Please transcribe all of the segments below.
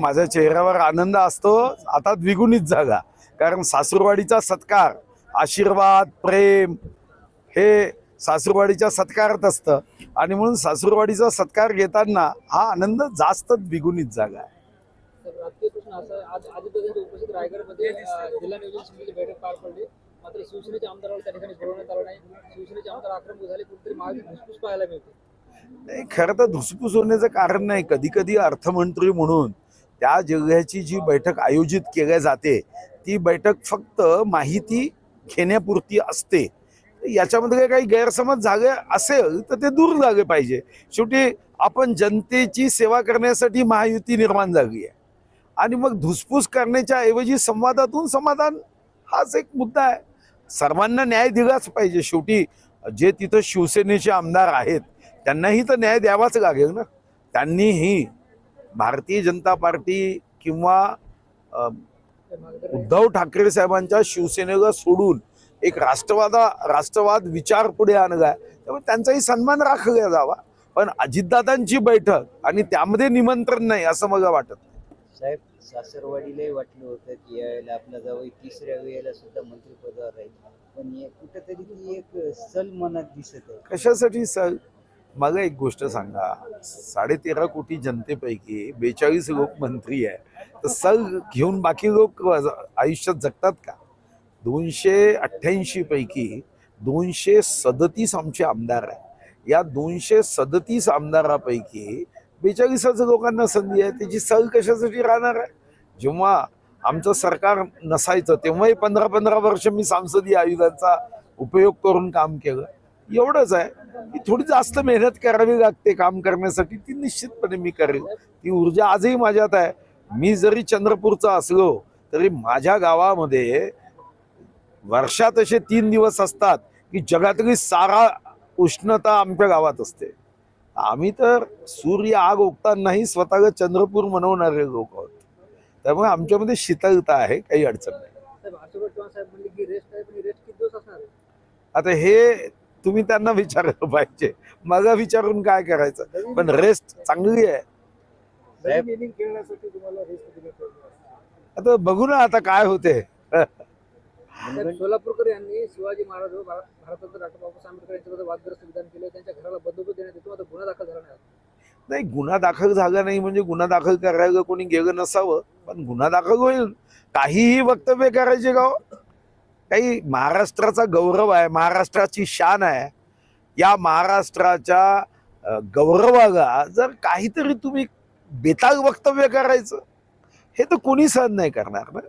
माझ्या चेहऱ्यावर आनंद असतो आता द्विगुणित जागा कारण सासूरवाडीचा सत्कार आशीर्वाद प्रेम हे सासूरवाडीच्या सत्कारात असतं. आणि म्हणून सासूरवाडीचा सत्कार घेताना हा आनंद जास्त द्विगुणित जागा आहे. आज उपस्थित रायगडमध्ये जिल्हा नियोजन समितीची बैठक पार पडली. मात्र शिवसेनेच्या आमदाराला त्या ठिकाणी बोलवण्यात आलं नाही. शिवसेनेचे आमदार आक्रमक झाले कुठेतरी महाविकास धुसफूस पाहायला मिळते. नाही खरं तर धुसफूस होण्याचं कारण नाही. कधी कधी अर्थमंत्री म्हणून त्या जिल्ह्याची जी बैठक आयोजित केल्या जाते ती बैठक फक्त माहिती घेण्यापुरती असते. याच्यामध्ये काही गैरसमज झाले असेल तर ते दूर झाले पाहिजे. शेवटी आपण जनतेची सेवा करण्यासाठी महायुती निर्माण झाली आहे. आणि मग धुसफूस करण्याच्या ऐवजी संवादातून समाधान हाच एक मुद्दा आहे. सर्वांना न्याय दिलाच पाहिजे शेवटी. जे तिथं शिवसेनेचे आमदार आहेत त्यांनाही तर न्याय द्यावाच लागेल ना. त्यांनीही भारतीय जनता पार्टी किंवा उद्धव ठाकरे साहेबांच्या शिवसेनेला सोडून एक राष्ट्रवादा राष्ट्रवाद विचार पुढे आणलाय. त्यामुळे त्यांचाही सन्मान राखला जावा. पण अजितदादांची बैठक आणि त्यामध्ये निमंत्रण नाही असं मला वाटत. साहेब सासरवाडीलाही वाटलं होतं की यावेळेला आपला जावई तिसऱ्या वेळेला सुद्धा मंत्रिपदावर राहील. पण हे कुठंतरी ती एक सल मनात दिसत आहे. कशासाठी सल? मला एक गोष्ट सांगा. साडेतेरा कोटी जनतेपैकी बेचाळीस लोक मंत्री आहे. तर सल घेऊन बाकी लोक आयुष्यात जगतात का? दोनशे अठ्ठ्याऐंशी पैकी दोनशे सदतीस आमचे आमदार आहे या दोनशे सदतीस आमदारापैकी बेचाळीसाचं लोकांना संधी आहे. त्याची सहल कशासाठी राहणार आहे? जेव्हा आमचं सरकार नसायचं तेव्हाही पंधरा पंधरा वर्ष मी सांसदीय आयुधांचा उपयोग करून काम केलं. एवढंच आहे. की थोडी जास्त मेहनत करावी लागते काम करण्यासाठी. ती निश्चितपणे मी करेल. ती ऊर्जा आजही माझ्यात आहे. मी जरी चंद्रपूरचा असलो तरी माझ्या गावामध्ये वर्षात असे तीन दिवस असतात की जगातली सारा उष्णता आमच्या गावात असते. आम्ही तर सूर्य आग ओकतानाही स्वतःला चंद्रपूर मनवणारे लोक आहोत. त्यामुळे आमच्यामध्ये शीतलता आहे काही अडचण नाही? आता हे तुम्ही त्यांना विचारलं पाहिजे. मला विचारून काय करायचं? पण रेस्ट चांगली आहे. आता बघू ना आता काय होते. सोलापूरकर यांनी शिवाजी महाराज व डॉक्टर बाबासाहेब आंबेडकर यांच्याबद्दल वादग्रस्त विधान केले. त्यांच्या घराला बंदूक देण्यात येतो. आता गुन्हा दाखल झाला नाही नाही गुन्हा दाखल झाला नाही म्हणजे गुन्हा दाखल करायला कोणी गेलं नसावं. पण गुन्हा दाखल होईल. काहीही वक्तव्य करायचे गाव. काही महाराष्ट्राचा गौरव आहे महाराष्ट्राची शान आहे. या महाराष्ट्राच्या गौरवाला जर काहीतरी तुम्ही बेताल वक्तव्य करायचं हे तर कोणी सहन नाही करणार ना.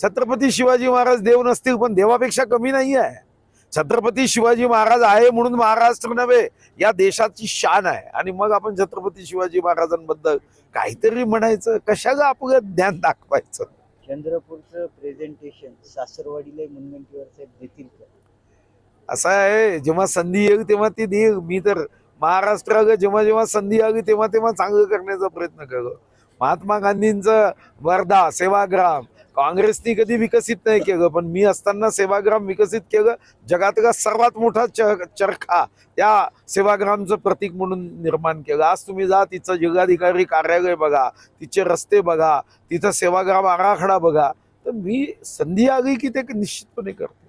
छत्रपती शिवाजी महाराज देव नसतील पण देवापेक्षा कमी नाही आहे छत्रपती शिवाजी महाराज आहे म्हणून महाराष्ट्र नव्हे या देशाची शान आहे. आणि मग आपण छत्रपती शिवाजी महाराजांबद्दल काहीतरी म्हणायचं कशाला आपलं ज्ञान दाखवायचं? चंद्रपूरचं प्रेझेंटेशन सासरवाडीला मुनगंटीवर साहेब देतील का? असं आहे जेव्हा संधी येईल तेव्हा ती देईल. मी तर महाराष्ट्राला जेव्हा जेव्हा संधी आली तेव्हा तेव्हा चांगलं करण्याचा प्रयत्न केलो महात्मा गांधींचं वर्धा सेवाग्राम काँग्रेसनी कधी विकसित नाही केलं पण मी असताना सेवाग्राम विकसित केलं जगातला सर्वात मोठा च- चरखा त्या सेवाग्रामचं प्रतीक म्हणून निर्माण केलं. आज तुम्ही जा तिचं जिल्हाधिकारी कार्यालय बघा तिचे रस्ते बघा तिथं सेवाग्राम आराखडा बघा. तर मी संधी आली की ते निश्चितपणे करतो.